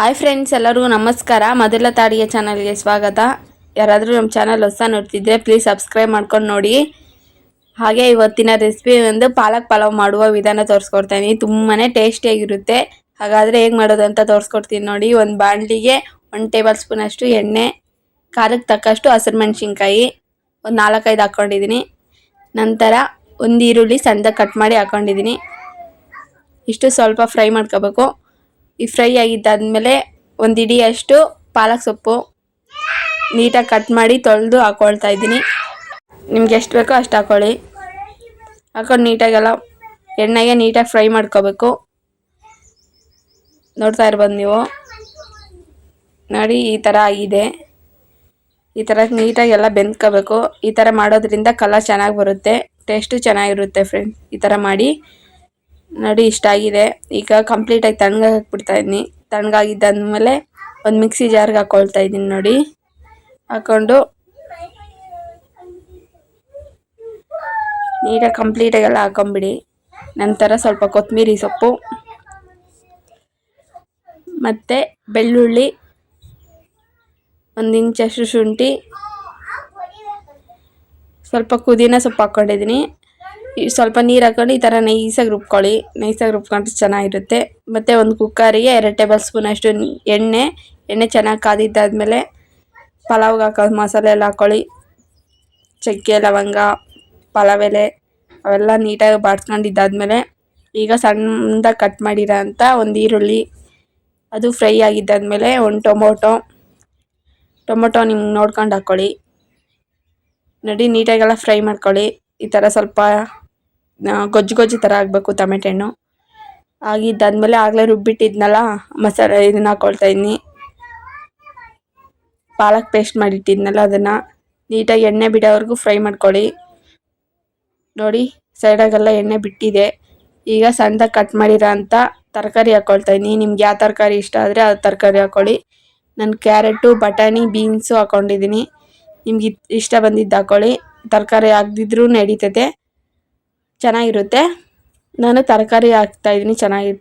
Hi friends ಎಲ್ಲರಿಗೂ ನಮಸ್ಕಾರ. ಮೊದಲ ತಾಡಿಯ ಚಾನಲ್ಗೆ ಸ್ವಾಗತ. ಯಾರಾದರೂ ನಮ್ಮ ಚಾನಲ್ ಹೊಸ ನೋಡ್ತಿದ್ರೆ ಪ್ಲೀಸ್ ಸಬ್ಸ್ಕ್ರೈಬ್ ಮಾಡ್ಕೊಂಡು ನೋಡಿ. ಹಾಗೆ ಇವತ್ತಿನ ರೆಸಿಪಿ ಒಂದು ಪಾಲಕ್ ಪಲಾವ್ ಮಾಡುವ ವಿಧಾನ ತೋರಿಸ್ಕೊಡ್ತೀನಿ. ತುಂಬಾ ಟೇಸ್ಟಿಯಾಗಿರುತ್ತೆ ಹಾಗಾದರೆ ಹೇಗೆ ಮಾಡೋದು ಅಂತ ತೋರಿಸ್ಕೊಡ್ತೀನಿ ನೋಡಿ. ಒಂದು ಬಾಣಲಿಗೆ ಒಂದು ಟೇಬಲ್ ಸ್ಪೂನ್ ಅಷ್ಟು ಎಣ್ಣೆ ಖಾರಕ್ಕೆ ತಕ್ಕಷ್ಟು ಹಸಿರು ಮೆಣಸಿನ್ಕಾಯಿ, ಒಂದು ನಾಲ್ಕೈದು ಹಾಕ್ಕೊಂಡಿದ್ದೀನಿ ನಂತರ ಒಂದು ಈರುಳ್ಳಿ ಸಣ್ಣದಾಗಿ ಕಟ್ ಮಾಡಿ ಹಾಕ್ಕೊಂಡಿದ್ದೀನಿ ಇಷ್ಟು ಸ್ವಲ್ಪ ಫ್ರೈ ಮಾಡ್ಕೋಬೇಕು. ಈ ಫ್ರೈ ಆಗಿದ್ದಾದ್ಮೇಲೆ ಒಂದು ಇಡಿಯಷ್ಟು ಪಾಲಕ್ ಸೊಪ್ಪು ನೀಟಾಗಿ ಕಟ್ ಮಾಡಿ ತೊಳೆದು ಹಾಕೊಳ್ತಾ ಇದ್ದೀನಿ. ನಿಮ್ಗೆ ಎಷ್ಟು ಬೇಕೋ ಅಷ್ಟು ಹಾಕೊಳ್ಳಿ. ಹಾಕೊಂಡು ನೀಟಾಗೆಲ್ಲ ಎಣ್ಣೆಗೆ ನೀಟಾಗಿ ಫ್ರೈ ಮಾಡ್ಕೋಬೇಕು. ನೋಡ್ತಾ ಇರ್ಬೋದು ನೀವು. ನೋಡಿ, ಈ ಥರ ಆಗಿದೆ. ಈ ಥರ ನೀಟಾಗಿ ಎಲ್ಲ ಬೆಂದ್ಕೋಬೇಕು. ಈ ಥರ ಮಾಡೋದ್ರಿಂದ ಕಲರ್ ಚೆನ್ನಾಗಿ ಬರುತ್ತೆ. ಟೇಸ್ಟು ಚೆನ್ನಾಗಿರುತ್ತೆ ಫ್ರೆಂಡ್ಸ್ ಈ ಥರ ಮಾಡಿ. ನೋಡಿ, ಇಷ್ಟ ಆಗಿದೆ. ಈಗ ಕಂಪ್ಲೀಟಾಗಿ ತಣ್ಣಗಾಗಿ ಹಾಕ್ಬಿಡ್ತಾ ಇದ್ದೀನಿ ತಣ್ಣಗಾಗಿದ್ದಾದ್ಮೇಲೆ ಒಂದು ಮಿಕ್ಸಿ ಜಾರ್ಗೆ ಹಾಕ್ಕೊಳ್ತಾ ಇದ್ದೀನಿ ನೋಡಿ. ಹಾಕ್ಕೊಂಡು ನೀಟಾಗಿ ಕಂಪ್ಲೀಟಾಗೆಲ್ಲ ಹಾಕೊಂಬಿಡಿ. ನಂತರ ಸ್ವಲ್ಪ ಕೊತ್ತಂಬರಿ ಸೊಪ್ಪು, ಮತ್ತು ಬೆಳ್ಳುಳ್ಳಿ, ಒಂದು ಇಂಚಷ್ಟು ಶುಂಠಿ, ಸ್ವಲ್ಪ ಪುದೀನ ಸೊಪ್ಪು ಹಾಕ್ಕೊಂಡಿದ್ದೀನಿ ಸ್ವಲ್ಪ ನೀರು ಹಾಕೊಂಡು ಈ ಥರ ನೈಸಾಗಿ ರುಬ್ಕೊಳ್ಳಿ. ನೈಸಾಗಿ ರುಬ್ಕೊಂಡ್ರೆ ಚೆನ್ನಾಗಿರುತ್ತೆ. ಮತ್ತು ಒಂದು ಕುಕ್ಕರಿಗೆ ಎರಡು ಟೇಬಲ್ ಸ್ಪೂನ್ ಅಷ್ಟು ಎಣ್ಣೆ ಎಣ್ಣೆ ಚೆನ್ನಾಗಿ ಕಾದಿದ್ದಾದಮೇಲೆ ಪಲಾವ್ಗೆ ಹಾಕೋ ಮಸಾಲೆ ಎಲ್ಲ ಹಾಕ್ಕೊಳ್ಳಿ ಚಕ್ಕೆ, ಲವಂಗ ಪಲಾವ್ ಎಲೆ ಅವೆಲ್ಲ ನೀಟಾಗಿ ಬಾಡ್ಸ್ಕೊಂಡಿದ್ದಾದಮೇಲೆ ಈಗ ಸಣ್ಣದಾಗಿ ಕಟ್ ಮಾಡಿರೋ ಅಂಥ ಒಂದು ಈರುಳ್ಳಿ, ಅದು ಫ್ರೈ ಆಗಿದ್ದಾದಮೇಲೆ ಒಂದು ಟೊಮೊಟೊ. ಟೊಮೊಟೊ ನಿಮ್ಗೆ ನೋಡ್ಕೊಂಡು ಹಾಕ್ಕೊಳ್ಳಿ ನೋಡಿ ನೀಟಾಗೆಲ್ಲ ಫ್ರೈ ಮಾಡ್ಕೊಳ್ಳಿ. ಈ ಥರ ಸ್ವಲ್ಪ ಗೊಜ್ಜು ಗೊಜ್ಜು ಥರ ಆಗಬೇಕು ಟೊಮೆಟೊ ಹಣ್ಣು. ಆಗಿದ್ದಾದ್ಮೇಲೆ ಆಗಲೇ ರುಬ್ಬಿಟ್ಟಿದ್ನಲ್ಲ, ಮಸಾಲೆ ಇದನ್ನ ಇದ್ದೀನಿ ಪಾಲಕ್ ಪೇಸ್ಟ್ ಮಾಡಿಟ್ಟಿದ್ನಲ್ಲ ಅದನ್ನು. ನೀಟಾಗಿ ಎಣ್ಣೆ ಬಿಡೋವರೆಗೂ ಫ್ರೈ ಮಾಡ್ಕೊಳ್ಳಿ. ನೋಡಿ ಸೈಡಾಗೆಲ್ಲ ಎಣ್ಣೆ ಬಿಟ್ಟಿದೆ. ಈಗ ಸಣ್ಣದಾಗಿ ಕಟ್ ಮಾಡಿರೋ ಅಂಥ ತರಕಾರಿ ಹಾಕ್ಕೊಳ್ತಾ ಇದ್ದೀನಿ ನಿಮ್ಗೆ ಯಾವ ತರಕಾರಿ ಇಷ್ಟ ಆದರೆ ಆ ತರಕಾರಿ ಹಾಕ್ಕೊಳ್ಳಿ ನಾನು ಕ್ಯಾರೆಟು, ಬಟಾಣಿ, ಬೀನ್ಸು ಹಾಕ್ಕೊಂಡಿದ್ದೀನಿ ನಿಮ್ಗೆ ಇಷ್ಟ ಬಂದಿದ್ದು ಹಾಕ್ಕೊಳ್ಳಿ ತರಕಾರಿ ಹಾಕ್ದಿದ್ರೂ ನಡೀತದೆ. ಚೆನ್ನಾಗಿರುತ್ತೆ. ನಾನು ತರಕಾರಿ ಹಾಕ್ತಾಯಿದ್ದೀನಿ ಚೆನ್ನಾಗಿ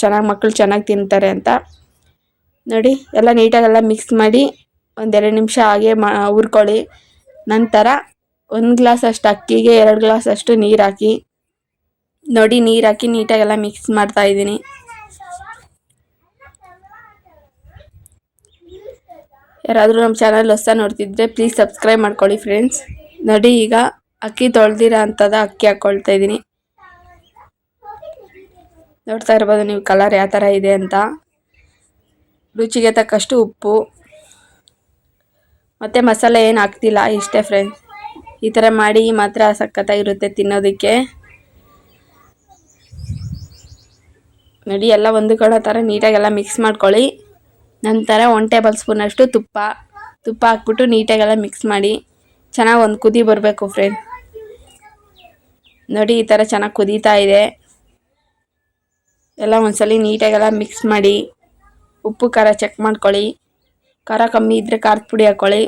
ಚೆನ್ನಾಗಿ ಮಕ್ಕಳು ಚೆನ್ನಾಗಿ ತಿಂತಾರೆ ಅಂತ. ನೋಡಿ, ಎಲ್ಲ ನೀಟಾಗೆಲ್ಲ ಮಿಕ್ಸ್ ಮಾಡಿ ಒಂದೆರಡು ನಿಮಿಷ ಹಾಗೆ ಮಾ, ಹುರ್ಕೊಳ್ಳಿ. ನಂತರ ಒಂದು ಗ್ಲಾಸ್ ಅಷ್ಟು ಅಕ್ಕಿಗೆ, ಎರಡು ಗ್ಲಾಸ್ ಅಷ್ಟು ನೀರು ಹಾಕಿ. ನೋಡಿ, ನೀರು ಹಾಕಿ ನೀಟಾಗೆಲ್ಲ ಮಿಕ್ಸ್ ಮಾಡ್ತಾ ಇದ್ದೀನಿ ಯಾರಾದರೂ ನಮ್ಮ ಚಾನಲ್ ಹೊಸ ನೋಡ್ತಿದ್ರೆ ಪ್ಲೀಸ್ ಸಬ್ಸ್ಕ್ರೈಬ್ ಮಾಡ್ಕೊಳ್ಳಿ ಫ್ರೆಂಡ್ಸ್ ನೋಡಿ, ಈಗ ಅಕ್ಕಿ ತೊಳೆದಿರೋ ಅಂಥದ್ದು ಅಕ್ಕಿ ಹಾಕ್ಕೊಳ್ತಾ ಇದ್ದೀನಿ. ನೋಡ್ತಾ ಇರ್ಬೋದು ನೀವು ಕಲರ್ ಯಾವ ಥರ ಇದೆ ಅಂತ. ರುಚಿಗೆ ತಕ್ಕಷ್ಟು ಉಪ್ಪು. ಮತ್ತು ಮಸಾಲೆ ಏನು ಹಾಕ್ತಿಲ್ಲ, ಇಷ್ಟೇ ಫ್ರೆಂಡ್ಸ್ ಈ ಥರ ಮಾಡಿ ಮಾತ್ರ ಸಖತ್ತಾಗಿರುತ್ತೆ ತಿನ್ನೋದಕ್ಕೆ. ನೋಡಿ, ಎಲ್ಲ ಒಂದು ಕಡೆ ಥರ ನೀಟಾಗೆಲ್ಲ ಮಿಕ್ಸ್ ಮಾಡ್ಕೊಳ್ಳಿ. ನಂತರ ಒನ್ ಟೇಬಲ್ ಸ್ಪೂನಷ್ಟು ತುಪ್ಪ. ತುಪ್ಪ ಹಾಕ್ಬಿಟ್ಟು ನೀಟಾಗೆಲ್ಲ ಮಿಕ್ಸ್ ಮಾಡಿ. ಚೆನ್ನಾಗಿ ಒಂದು ಕುದಿ ಬರಬೇಕು ಫ್ರೆಂಡ್ ನೋಡಿ, ಈ ಥರ ಚೆನ್ನಾಗಿ ಕುದೀತಾ ಇದೆ. ಎಲ್ಲ ಒಂದ್ಸಲಿ ನೀಟಾಗೆಲ್ಲ ಮಿಕ್ಸ್ ಮಾಡಿ, ಉಪ್ಪು, ಖಾರ ಚೆಕ್ ಮಾಡ್ಕೊಳ್ಳಿ. ಖಾರ ಕಮ್ಮಿ ಇದ್ದರೆ ಖಾರದ ಪುಡಿ ಹಾಕ್ಕೊಳ್ಳಿ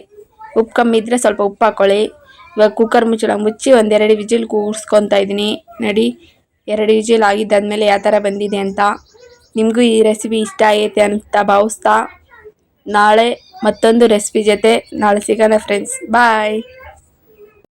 ಉಪ್ಪು ಕಮ್ಮಿ ಇದ್ದರೆ ಸ್ವಲ್ಪ ಉಪ್ಪು ಹಾಕ್ಕೊಳ್ಳಿ ಇವಾಗ ಕುಕ್ಕರ್ ಮುಚ್ಚಳ, ಮುಚ್ಚಿ ಒಂದೆರಡು ವಿಜಿಲ್ ಕೂರಿಸ್ಕೊತಾ ಇದ್ದೀನಿ. ನಡಿ, ಎರಡು ವಿಜಿಲ್ ಆಗಿದ್ದಾದಮೇಲೆ ಯಾವ ಥರ ಬಂದಿದೆ ಅಂತ. ನಿಮಗೂ ಈ ರೆಸಿಪಿ ಇಷ್ಟ ಆಗೈತೆ ಅಂತ ಭಾವಿಸ್ತಾ. ನಾಳೆ ಮತ್ತೊಂದು ರೆಸಿಪಿ ಜೊತೆ ನಾಳೆ ಸಿಗೋಣ ಫ್ರೆಂಡ್ಸ್ ಬಾಯ್